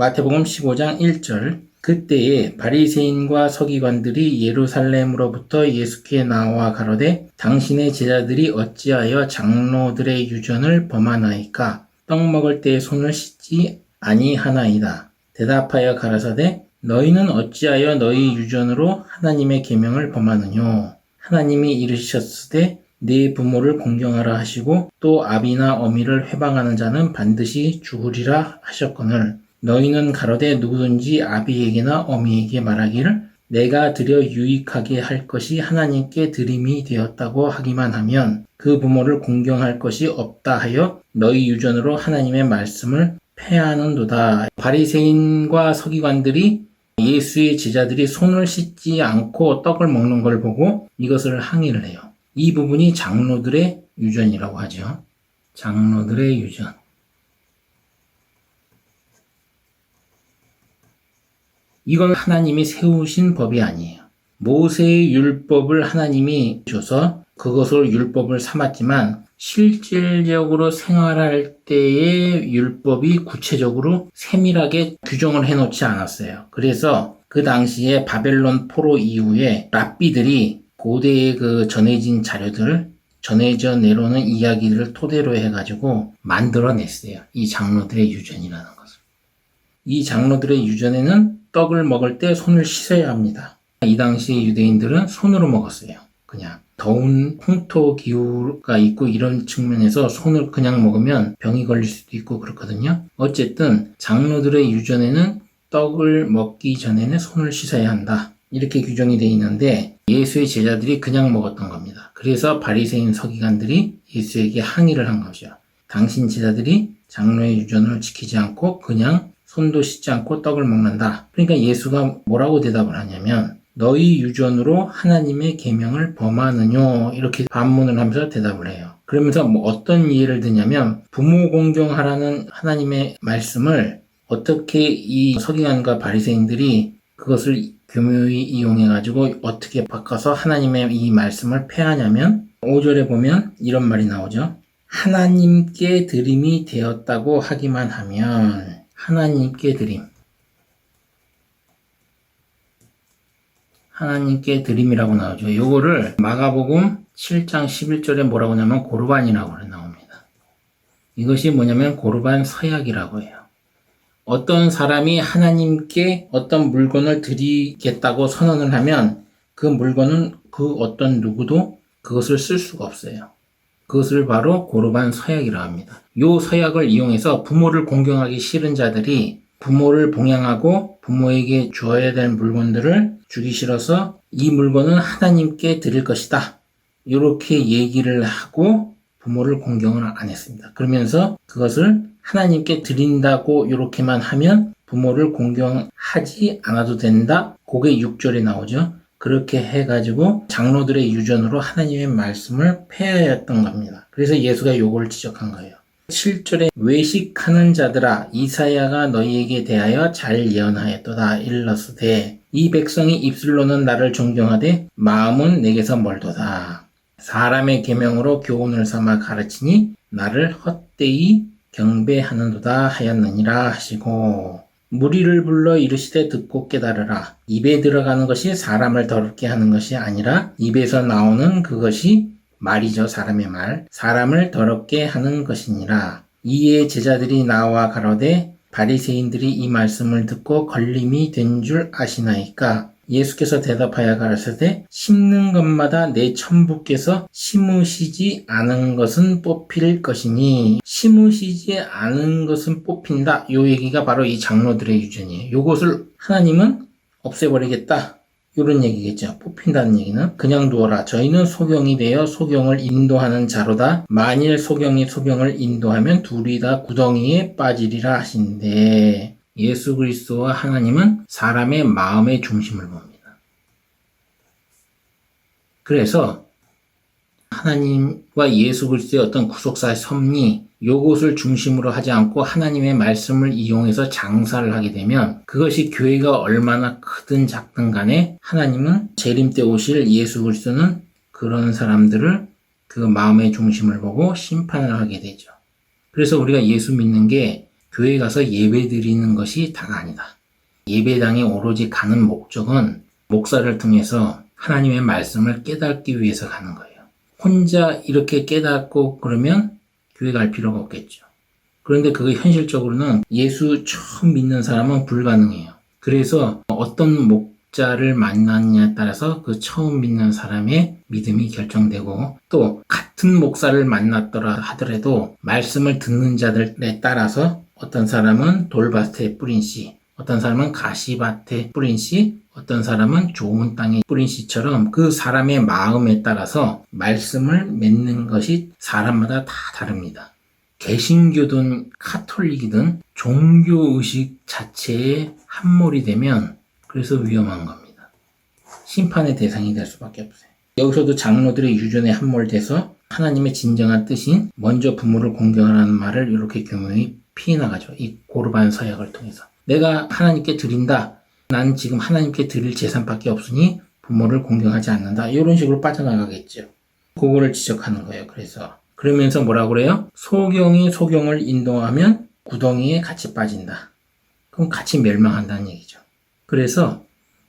마태복음 15장 1절. 그때에 바리새인과 서기관들이 예루살렘으로부터 예수께 나와 가로되 당신의 제자들이 어찌하여 장로들의 유전을 범하나이까? 떡 먹을 때에 손을 씻지 아니하나이다. 대답하여 가라사대 너희는 어찌하여 너희 유전으로 하나님의 계명을 범하느뇨? 하나님이 이르셨으되 네 부모를 공경하라 하시고 또 아비나 어미를 회방하는 자는 반드시 죽으리라 하셨거늘 너희는 가로되 누구든지 아비에게나 어미에게 말하기를 내가 드려 유익하게 할 것이 하나님께 드림이 되었다고 하기만 하면 그 부모를 공경할 것이 없다 하여 너희 유전으로 하나님의 말씀을 폐하는도다. 바리새인과 서기관들이 예수의 제자들이 손을 씻지 않고 떡을 먹는 걸 보고 이것을 항의를 해요. 이 부분이 장로들의 유전이라고 하죠. 장로들의 유전. 이건 하나님이 세우신 법이 아니에요. 모세의 율법을 하나님이 줘서 그것을 율법을 삼았지만 실질적으로 생활할 때의 율법이 구체적으로 세밀하게 규정을 해놓지 않았어요. 그래서 그 당시에 바벨론 포로 이후에 랍비들이 고대의 그 전해진 자료들, 전해져 내려오는 이야기들을 토대로 해가지고 만들어냈어요. 이 장로들의 유전이라는 것을. 이 장로들의 유전에는 떡을 먹을 때 손을 씻어야 합니다. 이 당시 유대인들은 손으로 먹었어요. 그냥. 더운 홍토 기후가 있고 이런 측면에서 손을 그냥 먹으면 병이 걸릴 수도 있고 그렇거든요. 어쨌든 장로들의 유전에는 떡을 먹기 전에는 손을 씻어야 한다. 이렇게 규정이 되어 있는데 예수의 제자들이 그냥 먹었던 겁니다. 그래서 바리새인 서기관들이 예수에게 항의를 한 것이요. 당신 제자들이 장로의 유전을 지키지 않고 그냥 손도 씻지 않고 떡을 먹는다. 그러니까 예수가 뭐라고 대답을 하냐면 너희 유전으로 하나님의 계명을 범하느뇨 이렇게 반문을 하면서 대답을 해요. 그러면서 뭐 어떤 예를 드냐면 부모 공경하라는 하나님의 말씀을 어떻게 이 서기관과 바리새인들이 그것을 교묘히 이용해 가지고 어떻게 바꿔서 하나님의 이 말씀을 폐하냐면 5절에 보면 이런 말이 나오죠. 하나님께 드림이 되었다고 하기만 하면 하나님께 드림 하나님께 드림이라고 나오죠. 요거를 마가복음 7장 11절에 뭐라고 하냐면 고르반이라고 나옵니다. 이것이 뭐냐면 고르반 서약이라고 해요. 어떤 사람이 하나님께 어떤 물건을 드리겠다고 선언을 하면 그 물건은 그 어떤 누구도 그것을 쓸 수가 없어요. 그것을 바로 고르반 서약이라고 합니다. 요 서약을 이용해서 부모를 공경하기 싫은 자들이 부모를 봉양하고 부모에게 주어야 될 물건들을 주기 싫어서 이 물건은 하나님께 드릴 것이다. 이렇게 얘기를 하고 부모를 공경을 안 했습니다. 그러면서 그것을 하나님께 드린다고 이렇게만 하면 부모를 공경하지 않아도 된다. 그게 6절에 나오죠. 그렇게 해가지고 장로들의 유전으로 하나님의 말씀을 폐하였던 겁니다. 그래서 예수가 요걸 지적한 거예요. 7절에 외식하는 자들아 이사야가 너희에게 대하여 잘 예언하였도다. 일러스되 이 백성이 입술로는 나를 존경하되 마음은 내게서 멀도다. 사람의 계명으로 교훈을 삼아 가르치니 나를 헛되이 경배하는도다 하였느니라 하시고 무리를 불러 이르시되 듣고 깨달으라. 입에 들어가는 것이 사람을 더럽게 하는 것이 아니라 입에서 나오는 그것이 말이죠. 사람의 말. 사람을 더럽게 하는 것이니라. 이에 제자들이 나와 가로되 바리새인들이 이 말씀을 듣고 걸림이 된 줄 아시나이까? 예수께서 대답하여 가라사대 심는 것마다 내 천부께서 심으시지 않은 것은 뽑힐 것이니 심으시지 않은 것은 뽑힌다. 요 얘기가 바로 이 장로들의 유전이에요. 요것을 하나님은 없애버리겠다. 이런 얘기겠죠. 뽑힌다는 얘기는 그냥 두어라. 저희는 소경이 되어 소경을 인도하는 자로다. 만일 소경이 소경을 인도하면 둘이 다 구덩이에 빠지리라 하신데 예수 그리스도와 하나님은 사람의 마음의 중심을 봅니다. 그래서 하나님과 예수 그리스도의 어떤 구속사의 섭리 요것을 중심으로 하지 않고 하나님의 말씀을 이용해서 장사를 하게 되면 그것이 교회가 얼마나 크든 작든 간에 하나님은 재림 때 오실 예수 그리스도는 그런 사람들을 그 마음의 중심을 보고 심판을 하게 되죠. 그래서 우리가 예수 믿는 게 교회 가서 예배 드리는 것이 다가 아니다. 예배당에 오로지 가는 목적은 목사를 통해서 하나님의 말씀을 깨닫기 위해서 가는 거예요. 혼자 이렇게 깨닫고 그러면 교회 갈 필요가 없겠죠. 그런데 그게 현실적으로는 예수 처음 믿는 사람은 불가능해요. 그래서 어떤 목자를 만났냐에 따라서 그 처음 믿는 사람의 믿음이 결정되고 또 같은 목사를 만났더라 하더라도 말씀을 듣는 자들에 따라서 어떤 사람은 돌밭에 뿌린 씨, 어떤 사람은 가시밭에 뿌린 씨, 어떤 사람은 좋은 땅에 뿌린 씨처럼 그 사람의 마음에 따라서 말씀을 맺는 것이 사람마다 다 다릅니다. 개신교든 카톨릭이든 종교의식 자체에 함몰이 되면 그래서 위험한 겁니다. 심판의 대상이 될 수밖에 없어요. 여기서도 장로들의 유전에 함몰돼서 하나님의 진정한 뜻인 먼저 부모를 공경하라는 말을 이렇게 교묘히 피해나가죠. 이 고르반 서약을 통해서. 내가 하나님께 드린다. 난 지금 하나님께 드릴 재산밖에 없으니 부모를 공경하지 않는다. 이런 식으로 빠져나가겠죠. 그거를 지적하는 거예요. 그래서 그러면서 뭐라 그래요? 소경이 소경을 인도하면 구덩이에 같이 빠진다. 그럼 같이 멸망한다는 얘기죠. 그래서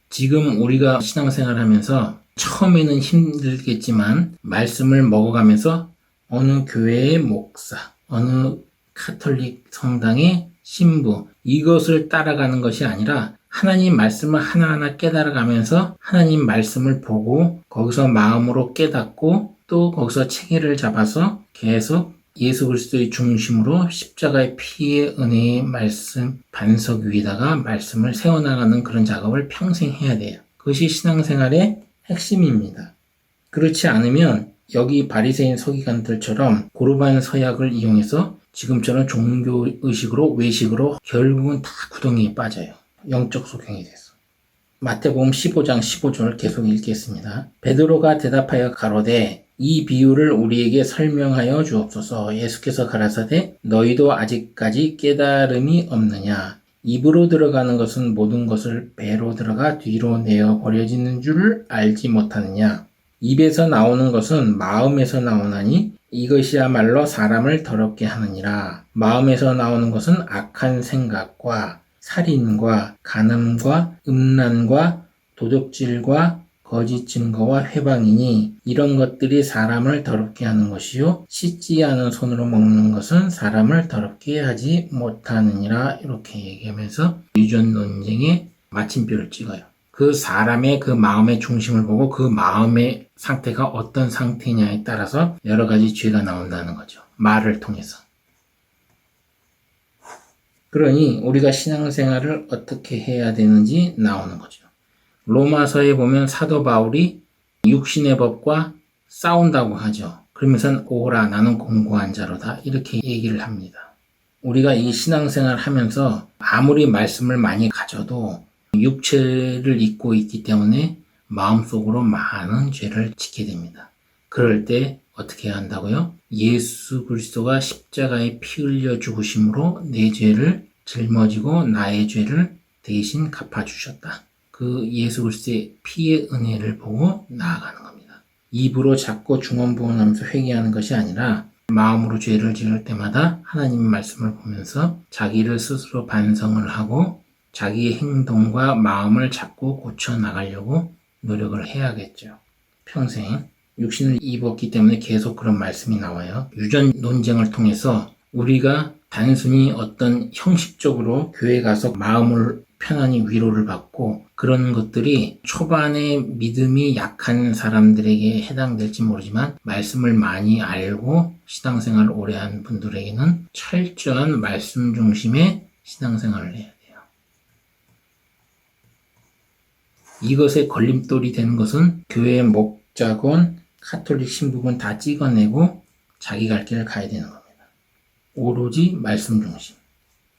지금 우리가 신앙생활 하면서 처음에는 힘들겠지만 말씀을 먹어가면서 어느 교회의 목사, 어느 카톨릭 성당의 신부 이것을 따라가는 것이 아니라 하나님 말씀을 하나하나 깨달아가면서 하나님 말씀을 보고 거기서 마음으로 깨닫고 또 거기서 체계를 잡아서 계속 예수 그리스도의 중심으로 십자가의 피의 은혜의 말씀 반석 위에다가 말씀을 세워나가는 그런 작업을 평생 해야 돼요. 그것이 신앙생활의 핵심입니다. 그렇지 않으면 여기 바리새인 서기관들처럼 고르반 서약을 이용해서 지금처럼 종교 의식으로 외식으로 결국은 다 구덩이에 빠져요. 영적 소경이 돼서. 마태복음 15장 15절을 계속 읽겠습니다. 베드로가 대답하여 가로되 이 비유를 우리에게 설명하여 주옵소서. 예수께서 가라사대 너희도 아직까지 깨달음이 없느냐? 입으로 들어가는 것은 모든 것을 배로 들어가 뒤로 내어 버려지는 줄을 알지 못하느냐? 입에서 나오는 것은 마음에서 나오나니 이것이야말로 사람을 더럽게 하느니라. 마음에서 나오는 것은 악한 생각과 살인과 간음과 음란과 도둑질과 거짓 증거와 회방이니 이런 것들이 사람을 더럽게 하는 것이요 씻지 않은 손으로 먹는 것은 사람을 더럽게 하지 못하느니라 이렇게 얘기하면서 유전 논쟁의 마침표를 찍어요. 그 사람의 그 마음의 중심을 보고 그 마음의 상태가 어떤 상태냐에 따라서 여러 가지 죄가 나온다는 거죠. 말을 통해서. 그러니 우리가 신앙생활을 어떻게 해야 되는지 나오는 거죠. 로마서에 보면 사도 바울이 육신의 법과 싸운다고 하죠. 그러면서 오라 나는 공고한 자로다 이렇게 얘기를 합니다. 우리가 이 신앙생활 하면서 아무리 말씀을 많이 가져도 육체를 입고 있기 때문에 마음속으로 많은 죄를 짓게 됩니다. 그럴 때 어떻게 해야 한다고요? 예수 그리스도가 십자가에 피 흘려 죽으심으로 내 죄를 짊어지고 나의 죄를 대신 갚아주셨다. 그 예수 그리스도의 피의 은혜를 보고 나아가는 겁니다. 입으로 자꾸 중언부언하면서 회개하는 것이 아니라 마음으로 죄를 지을 때마다 하나님 말씀을 보면서 자기를 스스로 반성을 하고 자기의 행동과 마음을 자꾸 고쳐 나가려고 노력을 해야겠죠. 평생 육신을 입었기 때문에 계속 그런 말씀이 나와요. 유전 논쟁을 통해서 우리가 단순히 어떤 형식적으로 교회 가서 마음을 편안히 위로를 받고 그런 것들이 초반에 믿음이 약한 사람들에게 해당될지 모르지만 말씀을 많이 알고 신앙생활을 오래 한 분들에게는 철저한 말씀 중심의 신앙생활을 해야 돼요. 이것에 걸림돌이 되는 것은 교회의 목자건 카톨릭 신부건 다 찍어내고 자기 갈 길을 가야 되는 겁니다. 오로지 말씀 중심.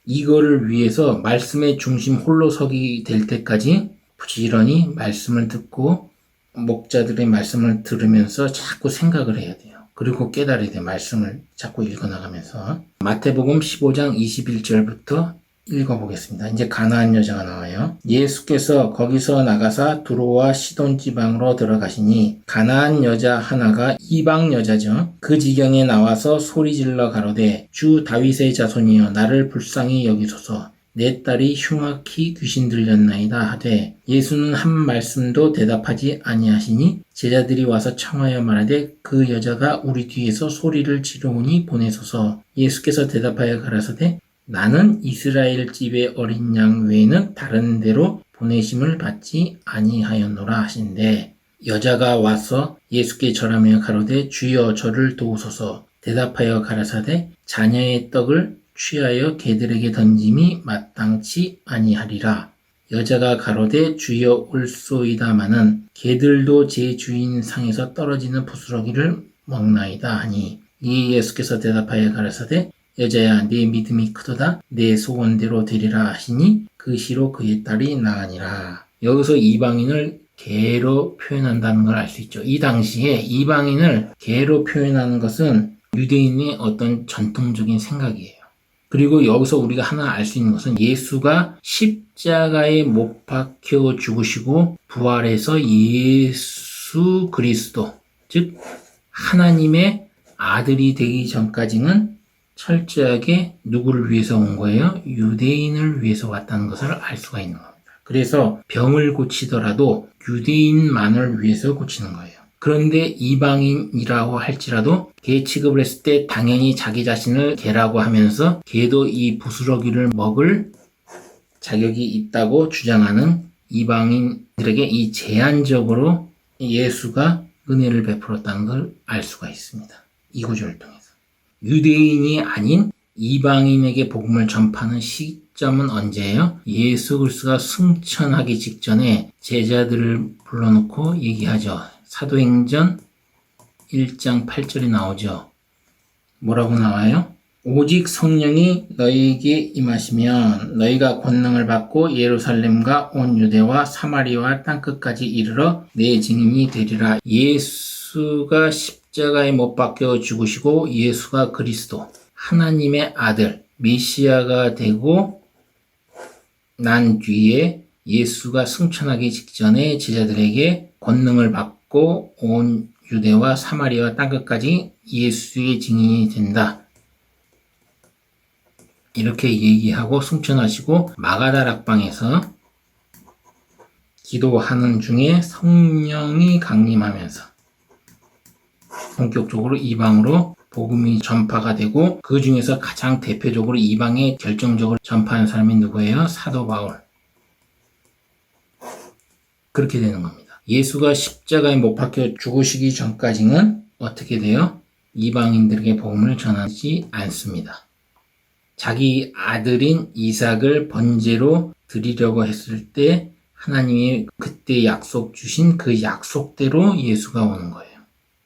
이거를 위해서 말씀의 중심 홀로 서기 될 때까지 부지런히 말씀을 듣고 목자들의 말씀을 들으면서 자꾸 생각을 해야 돼요. 그리고 깨달아야 돼요. 말씀을 자꾸 읽어나가면서. 마태복음 15장 21절부터 읽어보겠습니다. 이제 가나안 여자가 나와요. 예수께서 거기서 나가사 두로와 시돈 지방으로 들어가시니 가나안 여자 하나가 이방 여자죠. 그 지경에 나와서 소리질러 가로되 주 다윗의 자손이여 나를 불쌍히 여기소서 내 딸이 흉악히 귀신 들렸나이다 하되 예수는 한 말씀도 대답하지 아니하시니 제자들이 와서 청하여 말하되 그 여자가 우리 뒤에서 소리를 지르오니 보내소서 예수께서 대답하여 가라사대 나는 이스라엘 집의 어린 양 외에는 다른 데로 보내심을 받지 아니하였노라 하신대. 여자가 와서 예수께 절하며 가로되 주여 저를 도우소서. 대답하여 가라사대 자녀의 떡을 취하여 개들에게 던짐이 마땅치 아니하리라. 여자가 가로되 주여 올소이다마는 개들도 제 주인 상에서 떨어지는 부스러기를 먹나이다 하니. 이 예수께서 대답하여 가라사대 여자야 내 믿음이 크도다 내 소원대로 되리라 하시니 그 시로 그의 딸이 나으니라 여기서 이방인을 개로 표현한다는 걸 알 수 있죠. 이 당시에 이방인을 개로 표현하는 것은 유대인의 어떤 전통적인 생각이에요. 그리고 여기서 우리가 하나 알 수 있는 것은 예수가 십자가에 못 박혀 죽으시고 부활해서 예수 그리스도, 즉 하나님의 아들이 되기 전까지는 철저하게 누구를 위해서 온 거예요? 유대인을 위해서 왔다는 것을 알 수가 있는 겁니다. 그래서 병을 고치더라도 유대인만을 위해서 고치는 거예요. 그런데 이방인이라고 할지라도 개 취급을 했을 때 당연히 자기 자신을 개라고 하면서 개도 이 부스러기를 먹을 자격이 있다고 주장하는 이방인들에게 이 제한적으로 예수가 은혜를 베풀었다는 걸 알 수가 있습니다. 이 구조를 통해서. 유대인이 아닌 이방인에게 복음을 전파하는 시점은 언제예요? 예수 그리스도가 승천하기 직전에 제자들을 불러놓고 얘기하죠. 사도행전 1장 8절이 나오죠. 뭐라고 나와요? 오직 성령이 너희에게 임하시면 너희가 권능을 받고 예루살렘과 온 유대와 사마리아와 땅끝까지 이르러 내 증인이 되리라. 예수가 십 자가에 못 박혀 죽으시고 예수가 그리스도 하나님의 아들 메시아가 되고 난 뒤에 예수가 승천하기 직전에 제자들에게 권능을 받고 온 유대와 사마리아 땅끝까지 예수의 증인이 된다. 이렇게 얘기하고 승천하시고 마가다 락방에서 기도하는 중에 성령이 강림하면서 본격적으로 이방으로 복음이 전파가 되고 그 중에서 가장 대표적으로 이방에 결정적으로 전파한 사람이 누구예요? 사도 바울. 그렇게 되는 겁니다. 예수가 십자가에 못 박혀 죽으시기 전까지는 어떻게 돼요? 이방인들에게 복음을 전하지 않습니다. 자기 아들인 이삭을 번제로 드리려고 했을 때 하나님이 그때 약속 주신 그 약속대로 예수가 오는 거예요.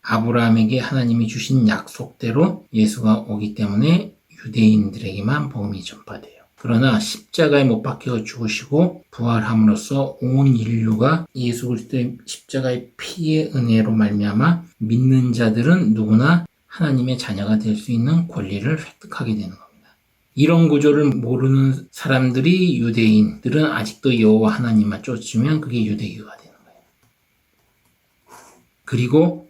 아브라함에게 하나님이 주신 약속대로 예수가 오기 때문에 유대인들에게만 복음이 전파돼요. 그러나 십자가에 못 박혀 죽으시고 부활함으로써 온 인류가 예수 그리스도의 십자가의 피의 은혜로 말미암아 믿는 자들은 누구나 하나님의 자녀가 될 수 있는 권리를 획득하게 되는 겁니다. 이런 구조를 모르는 사람들이 유대인들은 아직도 여호와 하나님만 쫓으면 그게 유대교가 되는 거예요. 그리고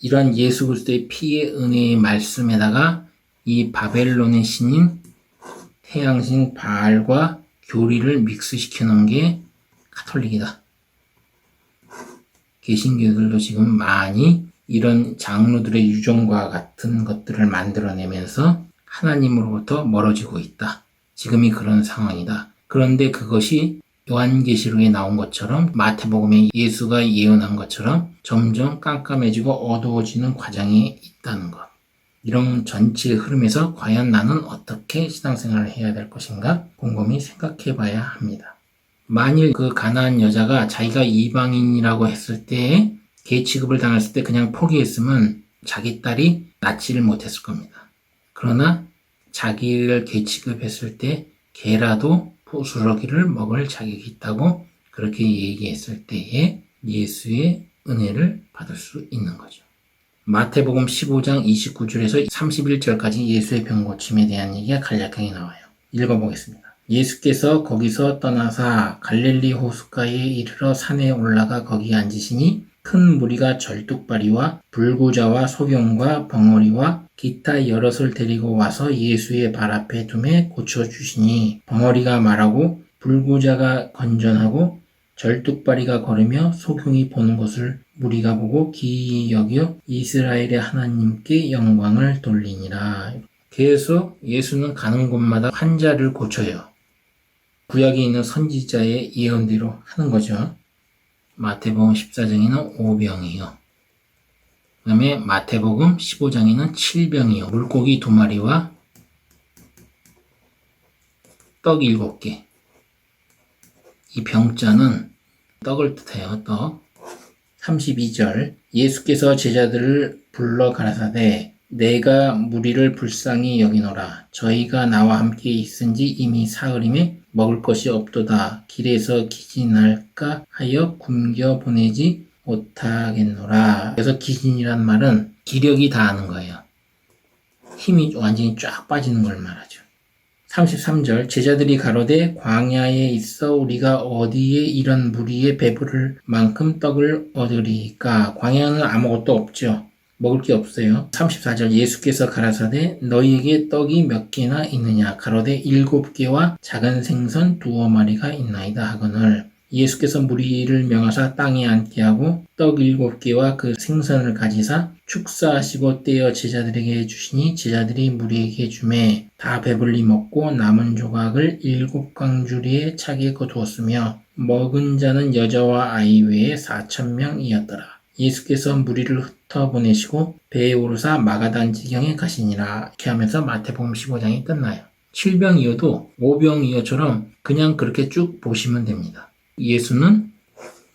이런 예수 그리스도의 피의 은혜의 말씀에다가 이 바벨론의 신인 태양신 바알과 교리를 믹스시켜 놓은 게 카톨릭이다. 개신교들도 지금 많이 이런 장로들의 유종과 같은 것들을 만들어내면서 하나님으로부터 멀어지고 있다. 지금이 그런 상황이다. 그런데 그것이 요한계시록에 나온 것처럼 마태복음에 예수가 예언한 것처럼 점점 깜깜해지고 어두워지는 과정이 있다는 것. 이런 전체 흐름에서 과연 나는 어떻게 신앙생활을 해야 될 것인가 곰곰이 생각해 봐야 합니다. 만일 그 가난한 여자가 자기가 이방인이라고 했을 때개 취급을 당했을 때 그냥 포기했으면 자기 딸이 낫지를 못했을 겁니다. 그러나 자기를 개 취급했을 때 개라도 부스러기를 먹을 자격이 있다고 그렇게 얘기했을 때에 예수의 은혜를 받을 수 있는 거죠. 마태복음 15장 29절에서 31절까지 예수의 병 고침에 대한 얘기가 간략하게 나와요. 읽어보겠습니다. 예수께서 거기서 떠나사 갈릴리 호숫가에 이르러 산에 올라가 거기 앉으시니 큰 무리가 절뚝발이와 불구자와 소경과 벙어리와 기타 여럿을 데리고 와서 예수의 발 앞에 두매 고쳐주시니 벙어리가 말하고 불구자가 건전하고 절뚝발이가 걸으며 소경이 보는 것을 무리가 보고 기이 여겨 이스라엘의 하나님께 영광을 돌리니라. 계속 예수는 가는 곳마다 환자를 고쳐요. 구약에 있는 선지자의 예언대로 하는 거죠. 마태복음 14장에는 5병이요. 그 다음에 마태복음 15장에는 7병이요. 물고기 두 마리와 떡 일곱 개. 이 병자는 떡을 뜻해요, 떡. 32절. 예수께서 제자들을 불러 가라사대 내가 무리를 불쌍히 여기노라. 저희가 나와 함께 있은지 이미 사흘임에 먹을 것이 없도다. 길에서 기진할까 하여 굶겨 보내지 못하겠노라. 그래서 기진이란 말은 기력이 다하는 거예요. 힘이 완전히 쫙 빠지는 걸 말하죠. 33절 제자들이 가로되 광야에 있어 우리가 어디에 이런 무리에 배부를 만큼 떡을 얻으리까 광야는 아무것도 없죠. 먹을 게 없어요. 34절 예수께서 가라사대 너희에게 떡이 몇 개나 있느냐 가로되 일곱 개와 작은 생선 두어 마리가 있나이다 하거늘 예수께서 무리를 명하사 땅에 앉게 하고 떡 일곱 개와 그 생선을 가지사 축사하시고 떼어 제자들에게 주시니 제자들이 무리에게 주매 다 배불리 먹고 남은 조각을 일곱 강주리에 차게 거두었으며 먹은 자는 여자와 아이 외에 사천 명이었더라. 예수께서 무리를 흩어보내시고 배에 오르사 마가단 지경에 가시니라 이렇게 하면서 마태복음 15장이 끝나요. 7병이어도 5병이어처럼 그냥 그렇게 쭉 보시면 됩니다. 예수는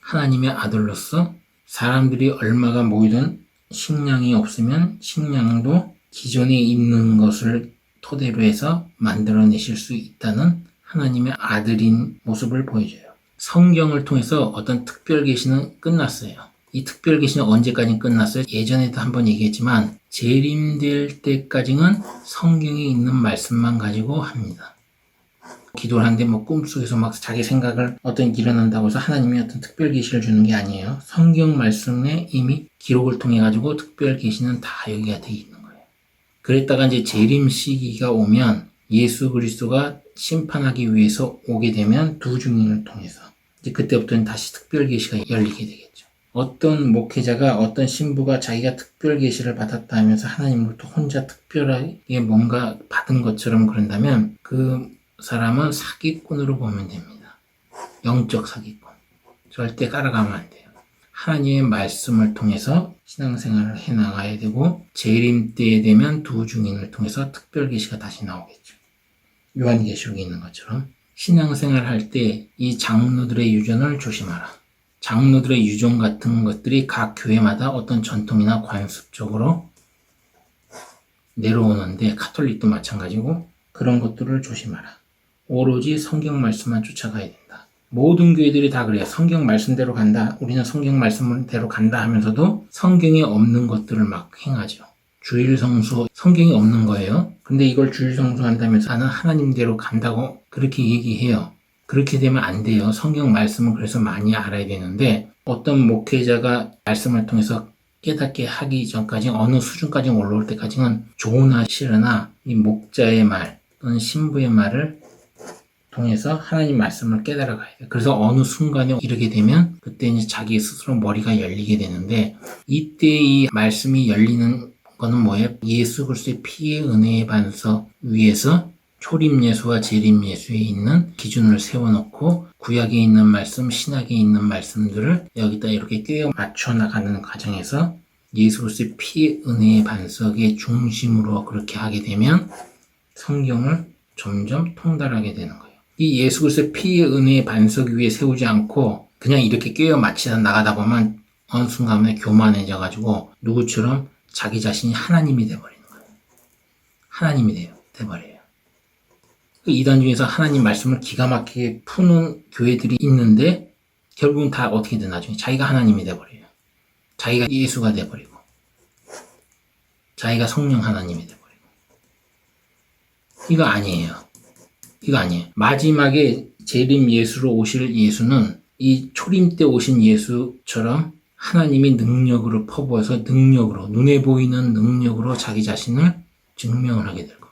하나님의 아들로서 사람들이 얼마가 모이든 식량이 없으면 식량도 기존에 있는 것을 토대로 해서 만들어내실 수 있다는 하나님의 아들인 모습을 보여줘요. 성경을 통해서 어떤 특별 계시는 끝났어요. 이 특별 계시는 언제까지 끝났어요? 예전에도 한번 얘기했지만 재림될 때까지는 성경에 있는 말씀만 가지고 합니다. 기도를 하는데 뭐 꿈속에서 막 자기 생각을 어떤 일어난다고 해서 하나님이 어떤 특별 계시를 주는 게 아니에요. 성경 말씀에 이미 기록을 통해 가지고 특별 계시는 다 여기가 돼 있는 거예요. 그랬다가 이제 재림 시기가 오면 예수 그리스도가 심판하기 위해서 오게 되면 두 증인을 통해서 이제 그때부터는 다시 특별 계시가 열리게 되겠죠. 어떤 목회자가 어떤 신부가 자기가 특별 계시를 받았다 하면서 하나님으로부터 혼자 특별하게 뭔가 받은 것처럼 그런다면 그 사람은 사기꾼으로 보면 됩니다. 영적 사기꾼. 절대 따라가면 안 돼요. 하나님의 말씀을 통해서 신앙생활을 해 나가야 되고 재림 때에 되면 두 증인을 통해서 특별 계시가 다시 나오겠죠. 요한계시록에 있는 것처럼 신앙생활 할 때 이 장로들의 유전을 조심하라. 장로들의 유전 같은 것들이 각 교회마다 어떤 전통이나 관습적으로 내려오는데 카톨릭도 마찬가지고 그런 것들을 조심하라. 오로지 성경 말씀만 쫓아가야 된다. 모든 교회들이 다 그래요. 성경 말씀대로 간다. 우리는 성경 말씀대로 간다 하면서도 성경에 없는 것들을 막 행하죠. 주일 성수 성경이 없는 거예요. 근데 이걸 주일 성수 한다면서 나는 하나님대로 간다고 그렇게 얘기해요. 그렇게 되면 안 돼요. 성경 말씀은 그래서 많이 알아야 되는데 어떤 목회자가 말씀을 통해서 깨닫게 하기 전까지 어느 수준까지 올라올 때까지는 좋으나 싫으나 이 목자의 말 또는 신부의 말을 통해서 하나님 말씀을 깨달아 가야 돼요. 그래서 어느 순간에 이르게 되면 그때 이제 자기 스스로 머리가 열리게 되는데 이때 이 말씀이 열리는 거는 뭐예요? 예수 그리스도의 피의 은혜의 반석 위에서 초림 예수와 재림 예수에 있는 기준을 세워놓고 구약에 있는 말씀, 신약에 있는 말씀들을 여기다 이렇게 꿰어 맞춰 나가는 과정에서 예수 그리스도의 피의 은혜의 반석의 중심으로 그렇게 하게 되면 성경을 점점 통달하게 되는 거예요. 이 예수 그리스도의 피의 은혜의 반석 위에 세우지 않고 그냥 이렇게 꿰어 맞추다 나가다 보면 어느 순간에 교만해져 가지고 누구처럼 자기 자신이 하나님이 돼 버리는 거예요. 하나님이 돼요. 돼 버려요. 그 이단 중에서 하나님 말씀을 기가 막히게 푸는 교회들이 있는데 결국은 다 어떻게 돼 나중에 자기가 하나님이 돼버려요. 자기가 예수가 돼버리고 자기가 성령 하나님이 돼버리고 이거 아니에요. 이거 아니에요. 마지막에 재림 예수로 오실 예수는 이 초림 때 오신 예수처럼 하나님이 능력으로 퍼부어서 능력으로 눈에 보이는 능력으로 자기 자신을 증명을 하게 될겁니다.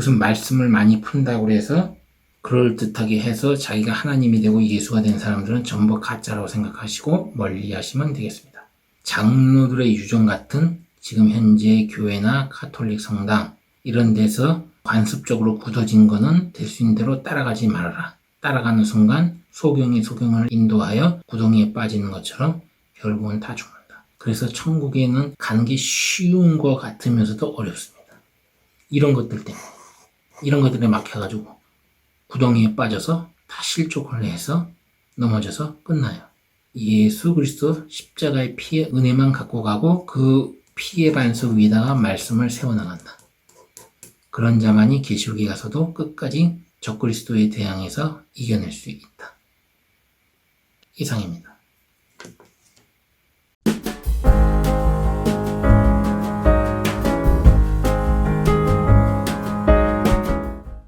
무슨 말씀을 많이 푼다고 해서 그럴듯하게 해서 자기가 하나님이 되고 예수가 된 사람들은 전부 가짜라고 생각하시고 멀리 하시면 되겠습니다. 장로들의 유전 같은 지금 현재 교회나 카톨릭 성당 이런 데서 관습적으로 굳어진 거는 될 수 있는 대로 따라가지 말아라. 따라가는 순간 소경이 소경을 인도하여 구덩이에 빠지는 것처럼 결국은 다 죽는다. 그래서 천국에는 가는 게 쉬운 것 같으면서도 어렵습니다. 이런 것들 때문에 이런 것들에 막혀가지고 구덩이에 빠져서 다 실족을 해서 넘어져서 끝나요. 예수 그리스도 십자가의 피의 은혜만 갖고 가고 그 피의 반석 위에다가 말씀을 세워나간다. 그런 자만이 계시록에 가서도 끝까지 적그리스도에 대항해서 이겨낼 수 있다. 이상입니다.